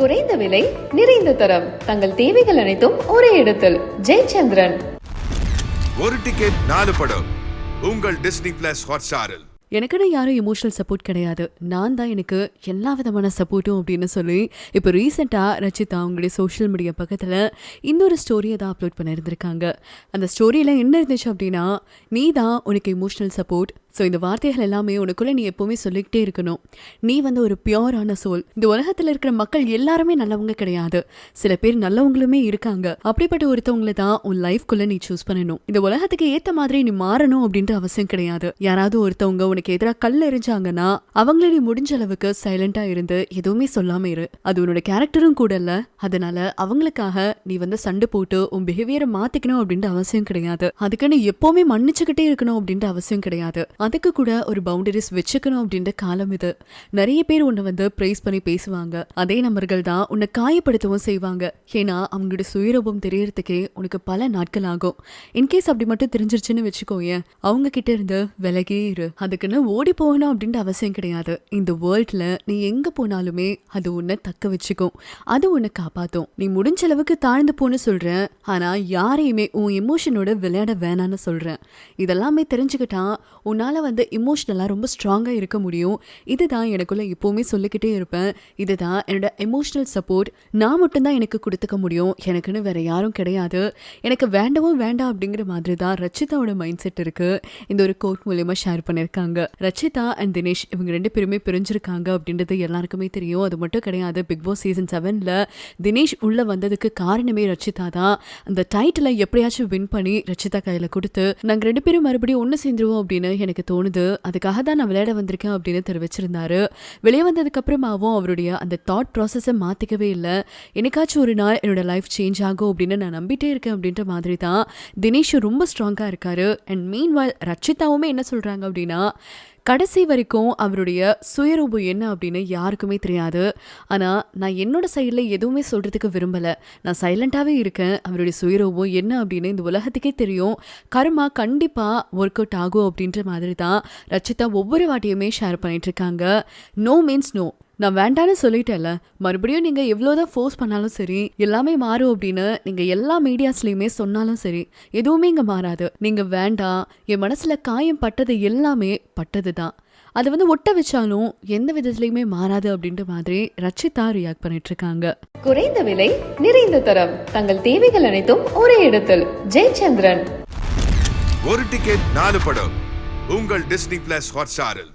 குறைந்த விலை நிறைந்த தரம். தங்கள் தேவைகள் அனைத்தும் ஒரே இடத்தில். ஜெயச்சந்திரன். ஒரு டிக்கெட் நாலு படம். உங்கள் டிஸ்னி பிளஸ் ஹாட்ஸ்டாரில் எனக்குன்னு யாரும் எமோஷனல் சப்போர்ட் கிடையாது. நான் தான் எனக்கு எல்லா விதமான சப்போர்ட்டும் அப்படின்னு சொல்லி இப்போ ரீசெண்டாக ரச்சிதா அவங்களுடைய சோஷியல் மீடியா பக்கத்தில் இன்னொரு ஸ்டோரியை தான் அப்லோட் பண்ணியிருந்திருக்காங்க அந்த ஸ்டோரியில் என்ன இருந்துச்சு அப்படின்னா நீ தான் உனக்கு எமோஷனல் சப்போர்ட் ஸோ இந்த வார்த்தைகள் எல்லாமே உனக்குள்ளே நீ எப்போவுமே சொல்லிக்கிட்டே இருக்கணும். நீ வந்து ஒரு பியோரான சோல் இந்த உலகத்தில் இருக்கிற மக்கள் எல்லாருமே நல்லவங்க கிடையாது. சில பேர் நல்லவங்களுமே இருக்காங்க. அப்படிப்பட்ட ஒருத்தவங்களை தான் உன் லைஃப்குள்ளே நீ சூஸ் பண்ணணும். இந்த உலகத்துக்கு ஏற்ற மாதிரி நீ மாறணும் அப்படின்ற அவசியம் கிடையாது. யாராவது ஒருத்தவங்க உனக்கு எதிராக கல் எரிஞ்சாங்கன்னா அவங்கள நீ முடிஞ்ச அளவுக்கு சைலண்டா இருந்து எதுவுமே சொல்லாம இரு. அது உன்னோட கேரக்டரும் கூட இல்ல. அதனால அவங்களுக்காக நீ வந்து சண்டை போட்டு உன் பிஹேவியரை மாத்திக்கணும் அப்படின்ற அவசியம் கிடையாது. அதுக்கு நீ எப்பவுமே மன்னிச்சுக்கிட்டே இருக்கணும் அப்படின்ற அவசியம் கிடையாது. அதுக்கு கூட ஒரு பவுண்டரிஸ் வச்சுக்கணும் அப்படின்ற காலம் இது. நிறைய பேர் உன்னை வந்து ப்ரைஸ் பண்ணி பேசுவாங்க. அதே நபர்கள் தான் உன்னை காயப்படுத்தவும் செய்வாங்க. ஏன்னா அவங்களோட சுயரூபம் தெரியறதுக்கே உனக்கு பல நாட்கள் ஆகும். இன்கேஸ் அப்படி மட்டும் தெரிஞ்சிருச்சுன்னு வச்சுக்கோயேன் அவங்க கிட்ட இருந்து விலகே இரு. அதுக்குன்னு ஓடி போகணும் அப்படின்ற அவசியம் கிடையாது. இந்த வேர்ல்டில் நீ எங்கே போனாலுமே அது உன்னை தக்க வச்சுக்கும். அது உன்னை காப்பாற்றும் நீ முடிஞ்ச அளவுக்கு தாழ்ந்து போன்னு சொல்கிறேன் ஆனால் யாரையுமே உன் எமோஷனோட விளையாட வேணான்னு சொல்கிறேன் இதெல்லாமே தெரிஞ்சுக்கிட்டா உன்னால் வந்து இமோஷ்னலாக ரொம்ப ஸ்ட்ராங்காக இருக்க முடியும். இதுதான் எனக்குள்ளே எப்போவுமே சொல்லிக்கிட்டே இருப்பேன். இதுதான் என்னோட எமோஷ்னல் சப்போர்ட் நான் மட்டும்தான் எனக்கு கொடுத்துக்க முடியும். எனக்குன்னு வேறு யாரும் கிடையாது. எனக்கு வேண்டவும் வேண்டாம் அப்படிங்கிற மாதிரி தான் ரச்சிதாவோட மைண்ட் செட் இருக்குது இந்த ஒரு கோட் மூலயமா ஷேர் பண்ணியிருக்காங்க ரச்சிதா அண்ட் தினேஷ் இவங்க ரெண்டு பேருமே பிரிஞ்சிருக்காங்க அப்படின்றது எல்லாருக்குமே தெரியும். அது மட்டும் கிடையாது பிக் பாஸ் சீசன் செவனில் தினேஷ் உள்ளே வந்ததுக்கு காரணமே ரச்சிதா தான். அந்த டைட்டிலை எப்படியாச்சும் வின் பண்ணி ரச்சிதா கையில் கொடுத்து நாங்கள் ரெண்டு பேரும் மறுபடியும் ஒன்று சேர்ந்துருவோம் அப்படின்னு எனக்கு எனக்கு தோணுது. அதுக்காக தான் நான் விளையாட வந்திருக்கேன் அப்படின்னு தெரிவிச்சிருந்தாரு. வெளியே வந்ததுக்கு அப்புறமாவும் அவருடைய அந்த தாட் ப்ராசஸை மாற்றிக்கவே இல்லை. என்னைக்காச்சும் ஒரு நாள் என்னோட லைஃப் சேஞ்ச் ஆகும் அப்படின்னு நான் நம்பிட்டே இருக்கேன் அப்படின்ற மாதிரி தான் தினேஷ் ரொம்ப ஸ்ட்ராங்காக இருக்காரு. அண்ட் மீன் வால் ரட்சிதாவுமே என்ன சொல்கிறாங்க அப்படின்னா கடைசி வரைக்கும் அவருடைய சுயரூபம் என்ன அப்படின்னு யாருக்குமே தெரியாது. ஆனால் நான் என்னோட சைடில் எதுவுமே சொல்கிறதுக்கு விரும்பலை. நான் சைலண்ட்டாகவே இருக்கேன். அவருடைய சுயரூபம் என்ன அப்படின்னு இந்த உலகத்துக்கே தெரியும். கர்மா கண்டிப்பாக ஒர்க் அவுட் ஆகும் அப்படின்ற மாதிரி தான் ரச்சிதா ஒவ்வொரு வாட்டியுமே ஷேர் பண்ணிகிட்ருக்காங்க நோ மீன்ஸ் நோ நான் வேண்டான்னு சொல்லிட்டேன்ல. மறுபடியும் நீங்கள் எவ்வளோதான் ஃபோர்ஸ் பண்ணாலும் சரி எல்லாமே மாறும் அப்படின்னு நீங்கள் எல்லா மீடியாஸ்லையுமே சொன்னாலும் சரி எதுவுமே இங்கே மாறாது. நீங்கள் வேண்டாம் என் மனசில் காயம் பட்டது எல்லாமே பட்டது தான் அதை வந்து ஒட்ட வச்சாலும் எந்த விதத்துலையுமே மாறாது அப்படின்ற மாதிரி ரச்சிதா ரியாக்ட் பண்ணிட்டு இருக்காங்க குறைந்த விலை நிறைந்த தரம். தங்கள் தேவைகள் அனைத்தும் ஒரே இடத்தில். ஜெயச்சந்திரன். ஒரு டிக்கெட் நாலு படம். உங்கள் டிஸ்னி பிளஸ் ஹாட்ஸ்டாரில்